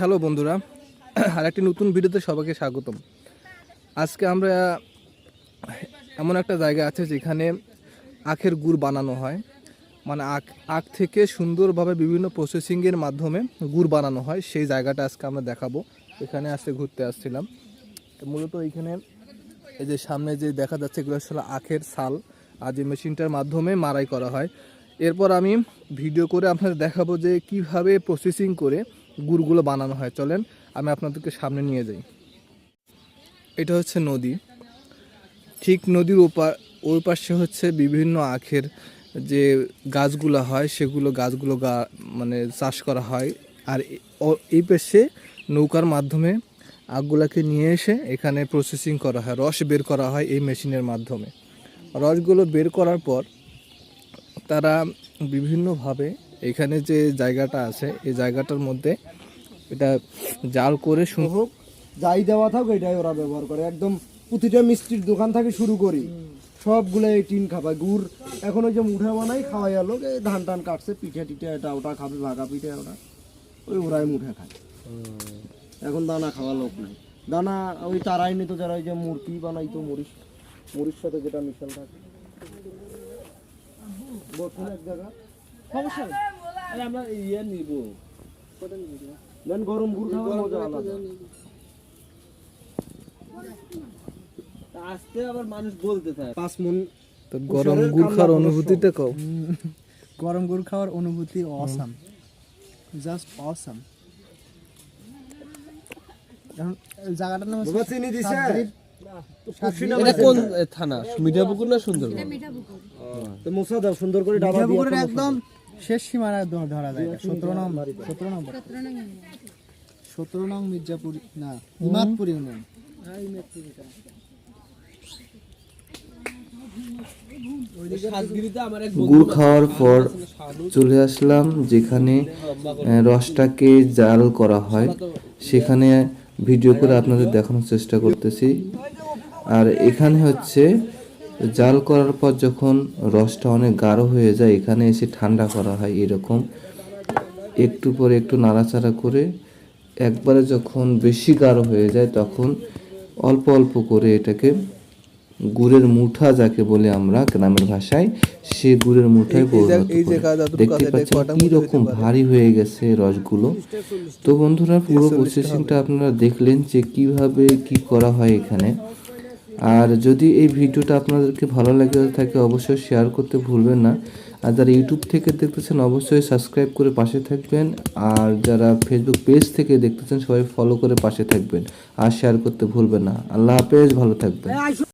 Hello বন্ধুরা আর একটি নতুন ভিডিওতে সবাইকে স্বাগতম। আজকে আমরা এমন একটা জায়গা আছে যেখানে আখের গুড় বানানো হয়। মানে আখ আখ থেকে সুন্দরভাবে বিভিন্ন প্রসেসিংয়ের মাধ্যমে গুড় বানানো হয়। সেই জায়গাটা আজকে আমরা দেখাবো। এখানে আজকে ঘুরতে আসছিলাম। মূলত এখানে এই যে সামনে যে দেখা যাচ্ছে, এগুলো আসলে আখের ছাল আর যে মেশিনটার মাধ্যমে মারাই করা হয়। এরপর আমি ভিডিও করে আপনাদের দেখাবো যে কীভাবে প্রসেসিং করে গুড়গুলো বানানো হয়। চলেন, আমি আপনাদেরকে সামনে নিয়ে যাই। এটা হচ্ছে নদী। ঠিক নদীর ওপার ওই পাশে হচ্ছে বিভিন্ন আখের যে গাছগুলো হয়, সেগুলো গাছগুলো গা মানে চাষ করা হয়। আর এই পাশে নৌকার মাধ্যমে আখগুলাকে নিয়ে এসে এখানে প্রসেসিং করা হয়, রস বের করা হয় এই মেশিনের মাধ্যমে। রসগুলো বের করার পর তারা বিভিন্নভাবে এখানে যে জায়গাটা আছে, এই জায়গাটার মধ্যে এটা জাল করে হোক যাই দেওয়া থাক এটাই ওরা ব্যবহার করে। একদম প্রতিটা মিষ্টির দোকান থেকে শুরু করি। সবগুলো এই টিন খাবায় গুড়। এখন ওই যে মুঠে বানাই খাওয়াই আলো ধান টান কাটছে, পিঠে টিঠে এটা ওটা খাবে, ভাগা পিঠে ওটা। ওই ওরাই মুঠে খায়। এখন দানা খাওয়া লোক নাই। দানা ওই তারাই নিত, যারা ওই যে মূর্তি বানাইতো, মরিচ। মরিচ সাথে যেটা মিশন থাকে। বসুন এক জায়গা। আমরা ইয়ে নিব। দেন গরম গুড় খাওয়ার মজা আলাদা। আসতে আবার মানুষ বলতে থাকে পাঁচ মন তো গরম গুড় খাওয়ার অনুভূতিটা কও। গরম গুড় খাওয়ার অনুভূতি অসাম জাস্ট অসাম জায়গাটার নাম হচ্ছে চিনি দিছে? এটা কোন থানা? মিঠাপুকুর না সুন্দরবন? তো মশা দাও সুন্দর করে ডাবা দিয়ে একদম শেষ সীমানা একদম ধরা যায়। সতেরো নং সতেরো নম্বর সতেরো নং মির্জাপুর না ইমাদপুর ইউনিয়ন। সাতগিরিতে আমার এক গুড় খাওয়ার পর চলে আসলাম যেখানে রসটাকে জাল করা হয়। সেখানে ভিডিও করে আপনাদের দেখানোর চেষ্টা করতেছি। আর এখানে হচ্ছে জাল করার পর যখন রসটা অনেক গাঢ় হয়ে যায় এখানে এসে ঠান্ডা করা হয় এরকম। একটু পরে একটু নাড়াচাড়া করে একবারে যখন বেশি গাঢ় হয়ে যায় তখন অল্প অল্প করে এটাকে গুড়ের মুঠা যাকে বলে আমরা গ্রামের ভাষায় সে গুড়ের মুঠায় দেখতে পাচ্ছেন কি রকম ভারী হয়ে গেছে রসগুলো। তো বন্ধুরা পুরো প্রসেসিংটা আপনারা দেখলেন যে কীভাবে কি করা হয় এখানে। আর যদি এই ভিডিওটা আপনাদেরকে ভালো লাগে থাকে, অবশ্যই শেয়ার করতে ভুলবেন না। আর যারা ইউটিউব থেকে দেখতেছেন, অবশ্যই সাবস্ক্রাইব করে পাশে থাকবেন। আর যারা ফেসবুক পেজ থেকে দেখতেছেন, সবাই ফলো করে পাশে থাকবেন। আর শেয়ার করতে ভুলবেন না। আল্লাহ হাফেজ, ভালো থাকবেন।